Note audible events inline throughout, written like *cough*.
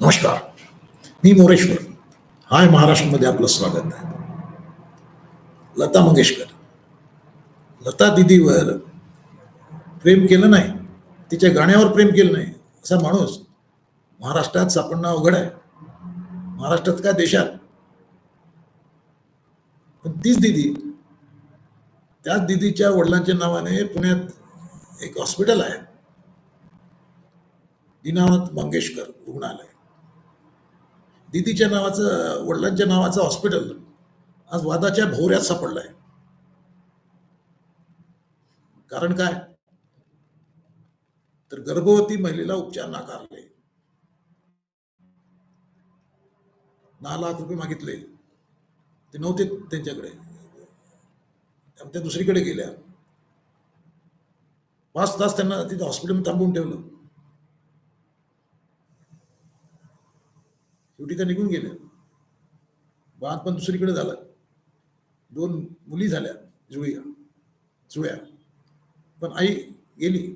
नमस्कार मी मोरेश्वर. हाय महाराष्ट्रामध्ये आपलं स्वागत आहे. लता मंगेशकर. लता दिदीवर प्रेम केलं नाही तिच्या गाण्यावर प्रेम केलं नाही असा माणूस महाराष्ट्रात सापडणं अवघड आहे. महाराष्ट्रात का देशात? पण तीच दिदी त्याच दिदीच्या वडिलांच्या नावाने पुण्यात एक हॉस्पिटल आहे. दीनानाथ मंगेशकर रुग्णालय. दिदीच्या नावाचं वडिलांच्या नावाचं हॉस्पिटल आज वादाच्या भोवऱ्यात सापडलंय. कारण काय? तर गर्भवती महिलेला उपचार नाकारले. दहा लाख रुपये मागितले. ते नव्हते त्यांच्याकडे. त्या दुसरीकडे गेल्या. पाच तास त्यांना तिथे हॉस्पिटलमध्ये थांबवून ठेवलं. शेवटी त्या निघून गेल्या. बाळ पण दुसरीकडे झाला. दोन मुली झाल्या जुळ्या जुळ्या. पण आई गेली.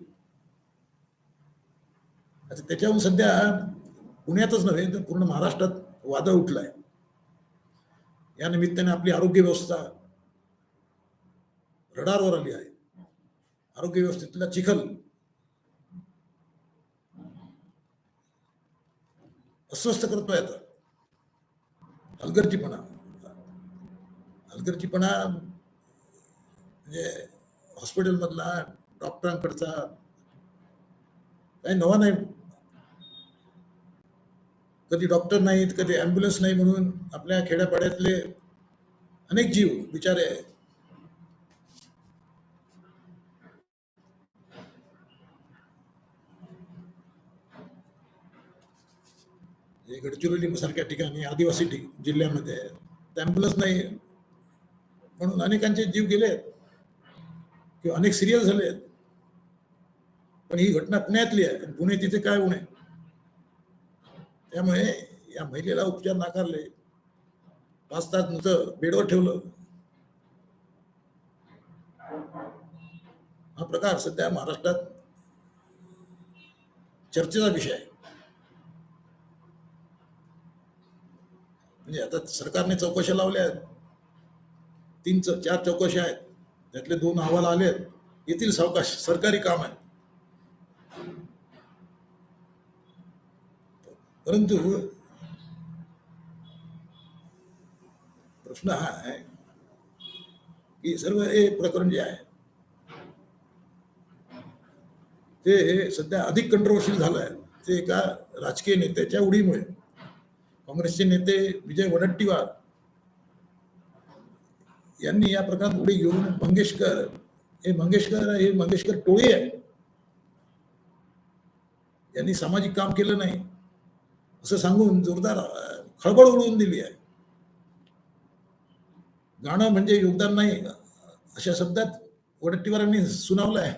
आता त्याच्याहून सध्या पुण्यातच नव्हे तर पूर्ण महाराष्ट्रात वादळ उठलाय. या निमित्ताने आपली आरोग्य व्यवस्था रडारवर आली आहे. आरोग्य व्यवस्थेतला चिखल अस्वस्थ करतोय आता. हलगर्जीपणा. हलगर्जीपणा म्हणजे हॉस्पिटलमधला डॉक्टरांकडचा काही नवा नाही. कधी डॉक्टर नाहीत कधी ॲम्ब्युलन्स नाही म्हणून आपल्या खेड्यापाड्यातले अनेक जीव बिचारे आहेत गडचिरोली सारख्या ठिकाणी आदिवासी जिल्ह्यामध्ये ॲम्ब्युलन्स नाही. म्हणून अनेकांचे जीव गेले आहेत किंवा अनेक सिरियल झाले आहेत. पण ही घटना पुण्यातली आहे. पुणे तिथे काय उणे त्यामुळे या महिलेला उपचार नाकारले. पाच तास नुसतं बेडवर ठेवलं. हा प्रकार सध्या महाराष्ट्रात चर्चेचा विषय आहे. म्हणजे आता सरकारने चौकशा लावल्या आहेत. तीन च- चार चौकशा आहेत. त्यातले दोन अहवाल आले आहेत. येथील सावकाश. सरकारी काम आहे. परंतु प्रश्न हा आहे की सर्व हे प्रकरण जे आहे ते सध्या अधिक कंट्रोवर्शियल झालं आहे. ते एका राजकीय नेत्याच्या उडीमुळे. काँग्रेसचे नेते विजय वडट्टीवार यांनी या प्रकारात उडी घेऊन मंगेशकर हे मंगेशकर हे मंगेशकर टोळी आहे. यांनी सामाजिक काम केलं नाही. असं सांगून जोरदार खळबळ उडवून दिली आहे. गाणं म्हणजे योगदान नाही अशा शब्दात वडट्टीवारांनी सुनावलं आहे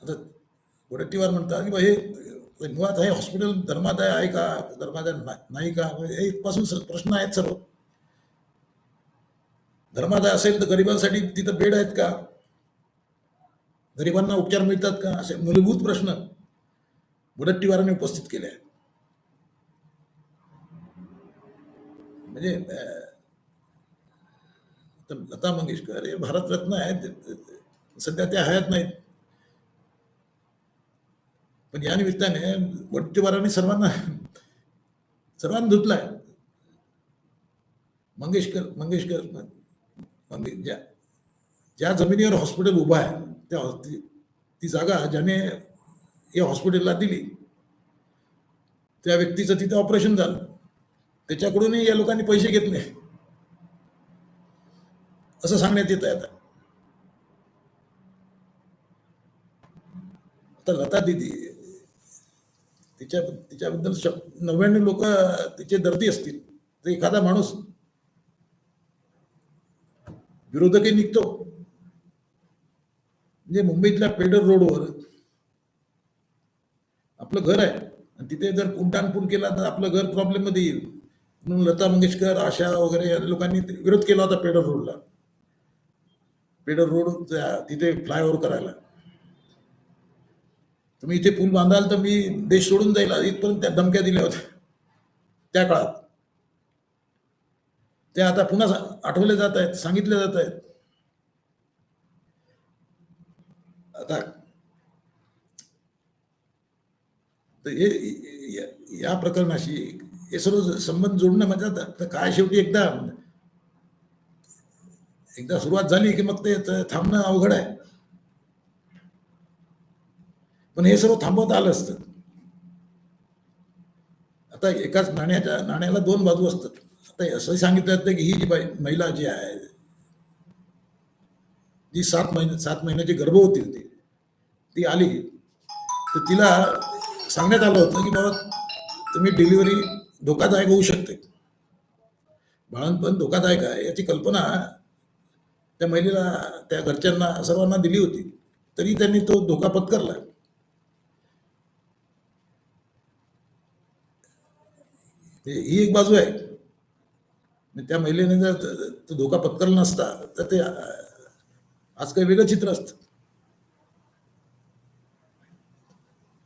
आता वडट्टीवार म्हणतात की बा हे मुळात हे हॉस्पिटल धर्मादाय आहे का? धर्मादाय ना- नाही का? हे इथपासून प्रश्न आहेत सर्व. धर्मादाय असेल तर गरिबांसाठी तिथं बेड आहेत का? गरिबांना उपचार मिळतात का? असे मूलभूत प्रश्न वडट्टीवारांनी उपस्थित केले आहेत. म्हणजे तर लता मंगेशकर हे भारतरत्न आहेत. सध्या ते- हयात नाहीत. पण या निमित्ताने वट्टीवारांनी सर्वांना सर्वांना धुतलाय. मंगेशकर मंगेशकर मंगे ज्या ज्या जमिनीवर हॉस्पिटल उभं आहे त्या ती ती जागा ज्याने या हॉस्पिटलला दिली त्या व्यक्तीचं तिथे ऑपरेशन झालं. त्याच्याकडूनही या लोकांनी पैसे घेतले. असं सांगण्यात येत आहे आता. आता लता दिदी तिच्या तिच्याबद्दल शब नव्याण्णव लोक तिचे दर्दी असतील. तर एखादा माणूस विरोधकही निघतो. म्हणजे मुंबईतल्या पेडर रोडवर आपलं घर आहे. आणि तिथे जर कुंटाणपून केला तर आपलं घर प्रॉब्लेममध्ये येईल. म्हणून लता मंगेशकर आशा वगैरे या लोकांनी विरोध केला होता पेडर रोडला. पेडर रोड तिथे फ्लायओव्हर करायला. तुम्ही इथे पूल बांधाल तर मी देश सोडून जाईल. इथपर्यंत त्या धमक्या दिल्या होत्या. त्या काळात. ते आता पुन्हा सा- आठवले जात आहेत सांगितले जात आहेत. आता तर हे या- या प्रकरणाशी हे सर्व संबंध जोडणं म्हणजे आता तर काय शेवटी एकदा एकदा सुरुवात झाली की मग ते थांबणं अवघड आहे. पण हे सर्व थांबवत आलं असतं. आता एकाच नाण्याच्या नाण्याला दोन बाजू असतात. आता असं सांगितलं जातं की ही जी बाई महिला जी आहे जी सात महिने सात महिन्याची गर्भवती होती ती आली. तर तिला सांगण्यात आलं होतं की बाबा तुम्ही डिलिव्हरी धोकादायक होऊ शकते. बाळणपण धोकादायक आहे. याची कल्पना त्या महिलेला त्या घरच्यांना सर्वांना दिली होती. तरी त्यांनी तो धोका पत्करला. ते- ही एक बाजू आहे. त्या महिलेने जर तो धोका पत्करला नसता तर ते आज काही वेगळं चित्र असतं.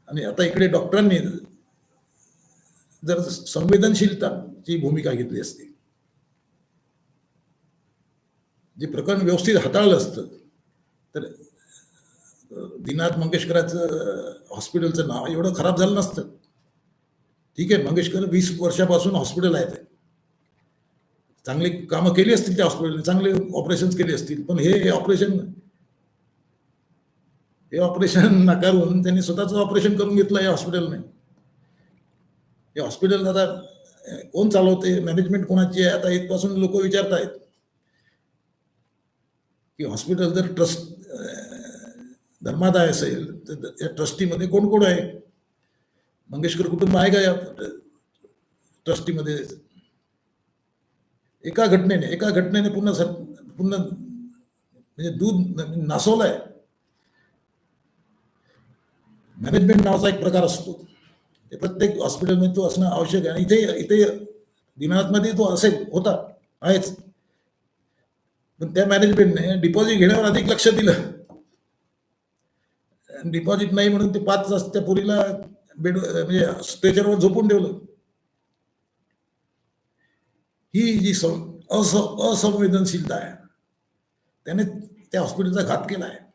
आणि आता इकडे डॉक्टरांनी जर संवेदनशीलताची भूमिका घेतली असती जे प्रकरण व्यवस्थित हाताळलं असतं तर अं, मंगेशकराचं हॉस्पिटलचं नाव एवढं खराब झालं नसतं. ठीक आहे मंगेशकर वीस वर्षापासून हॉस्पिटल आहे ते चांगली कामं केली असतील त्या हॉस्पिटलने चांगले ऑपरेशन्स केले असतील पण हे ऑपरेशन हे ऑपरेशन *laughs* नाकारून त्यांनी स्वतःच ऑपरेशन करून घेतलं या हॉस्पिटलने हे हॉस्पिटल आता कोण चालवते मॅनेजमेंट कोणाची आहे? आता इथपासून लोक विचारत आहेत की हॉस्पिटल जर ट्रस्ट धर्मादाय असेल तर या ट्रस्टीमध्ये कोण कोण आहे? मंगेशकर कुटुंब आहे का या ट्रस्टीमध्ये? एका घटनेने एका घटनेने पुन्हा सर पूर्ण म्हणजे दूध नासवलं आहे मॅनेजमेंट नावाचा एक प्रकार असतो. ते प्रत्येक हॉस्पिटलमध्ये तो असणं आवश्यक आहे. आणि इथे इथे दिनानाथमध्ये तो असेल होता आहेच. पण त्या मॅनेजमेंटने डिपॉझिट घेण्यावर अधिक लक्ष दिलं. डिपॉझिट नाही म्हणून ते पाच तास त्या पुरीला बेड म्हणजे स्ट्रेचरवर झोपून ठेवलं. ही जी सं- अस असंवेदनशीलता आहे त्याने त्या हॉस्पिटलचा घात केला आहे.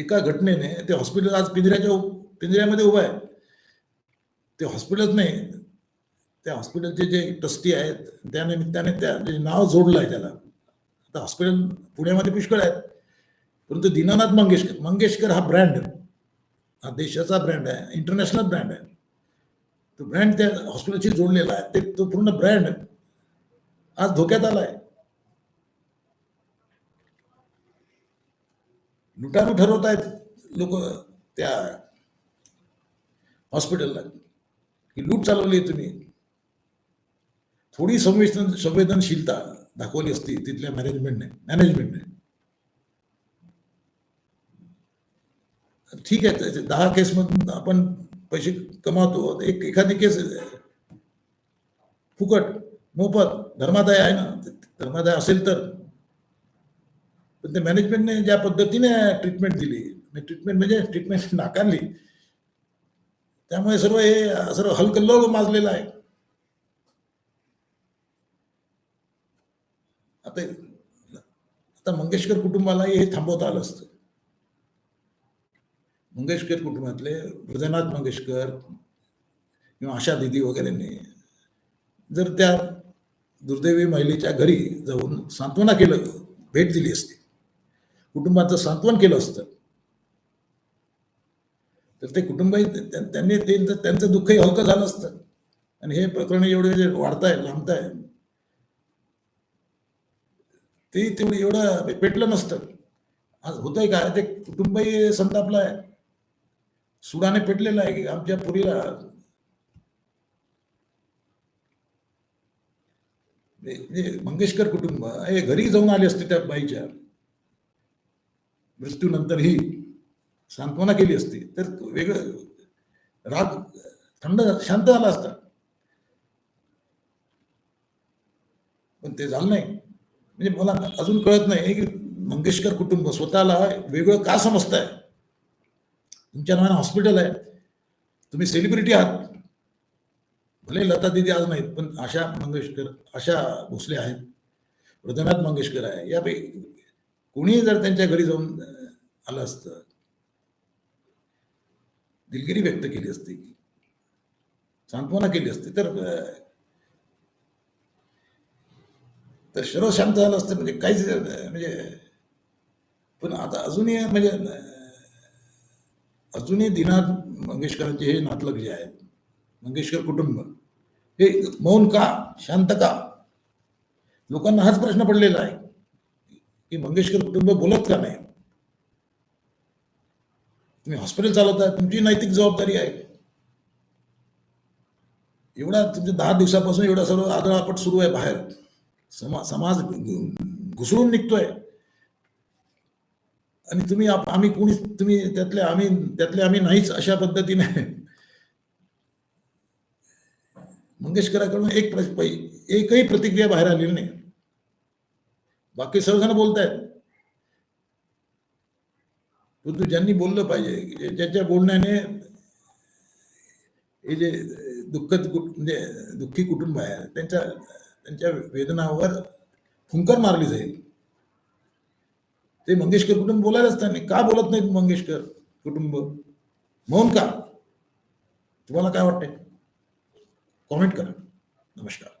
एका घटनेने ते हॉस्पिटल आज पिंजऱ्याच्या पिंजऱ्यामध्ये उभं आहे. ते हॉस्पिटलच नाही त्या हॉस्पिटलचे जे ट्रस्टी आहेत त्या निमित्ताने त्या जे नाव जोडलं आहे त्याला. आता हॉस्पिटल पुण्यामध्ये पुष्कळ आहेत परंतु दीनानाथ मंगेशकर मंगेशकर हा ब्रँड. हा देशाचा ब्रँड आहे इंटरनॅशनल ब्रँड आहे. तो ब्रँड त्या हॉस्पिटलशी जोडलेला आहे. ते तो पूर्ण ब्रँड आज धोक्यात आला आहे लुटारू ठरवत आहेत लोक त्या हॉस्पिटलला की लूट चालवली तुम्ही. थोडी संवेदन संवेदनशीलता दाखवली असती तिथल्या मॅनेजमेंटने मॅनेजमेंटने ठीक आहे दहा केसमधून आपण पैसे कमावतो. एक एखादी केस फुकट मोफत धर्मादाय आहे ना धर्मादाय असेल तर. पण त्या मॅनेजमेंटने ज्या पद्धतीने ट्रीटमेंट दिली ट्रीटमेंट म्हणजे ट्रीटमेंट नाकारली त्यामुळे सर्व हे सर्व हलकल्लोळ माजलेलं आहे. आता आता मंगेशकर कुटुंबालाही हे थांबवता आलं असतं. मंगेशकर कुटुंबातले हृदयनाथ मंगेशकर किंवा आशा दिदी वगैरेंनी जर त्या दुर्दैवी महिलेच्या घरी जाऊन सांत्वना केलं भेट दिली असती कुटुंबाचं सांत्वन केलं असतं तर ते कुटुंबही त्यांनी ते त्यांचं दुःखही हलकं झालं असतं. आणि हे प्रकरण एवढे जे वाढताय लांबताय ते तेवढं एवढं पेटलं नसतं. आज होतंय काय? ते कुटुंबही संतापलं आहे. सुडाने पेटलेलं आहे की आमच्या पुरीला? मंगेशकर कुटुंब हे घरी जाऊन आले असते त्या बाईच्या. मृत्यूनंतरही सांत्वना केली असती. तर वेगळं राग थंड शांत झाला असता. पण ते झालं नाही. म्हणजे मला अजून कळत नाही की मंगेशकर कुटुंब स्वतःला वेगळं का समजताय? तुमच्या नावाने हॉस्पिटल आहे. तुम्ही सेलिब्रिटी आहात. भले लता दिदी आज नाहीत पण आशा मंगेशकर आशा भोसले आहेत. वृद्धनाथ मंगेशकर आहे. यापैकी कोणीही जर त्यांच्या घरी जाऊन आलं असतं दिलगिरी व्यक्त केली असती सांत्वना केली असती तर तर शरद शांत झालं असतं म्हणजे काहीच म्हणजे पण आता अजूनही म्हणजे अजूनही दिनाथ मंगेशकरांचे हे नातलग जे आहेत मंगेशकर कुटुंब हे मौन का शांत का? लोकांना हाच प्रश्न पडलेला आहे की मंगेशकर कुटुंब बोलत का नाही? तुम्ही हॉस्पिटल चालवता तुमची नैतिक जबाबदारी आहे. एवढा तुमच्या दहा दिवसापासून एवढा सर्व आदळापट सुरू आहे बाहेर. समा समाज घुसळून निघतोय. आणि तुम्ही आम्ही कोणी तुम्ही त्यातले आम्ही त्यातले आम्ही नाहीच अशा पद्धतीने. मंगेशकराकडून एक पै- एकही प्रतिक्रिया बाहेर आलेली नाही. बाकी सर्वजण बोलतायत. परंतु ज्यांनी बोललं पाहिजे ज्याच्या बोलण्याने हे जे दुःखद म्हणजे दुःखी कुटुंब आहे त्यांच्या त्यांच्या वेदनावर फुंकर मारली जाईल. ते मंगेशकर कुटुंब बोलायलाच त्यांनी. का बोलत नाहीत मंगेशकर कुटुंब? मौन का? तुम्हाला काय वाटतंय? कॉमेंट करा. नमस्कार.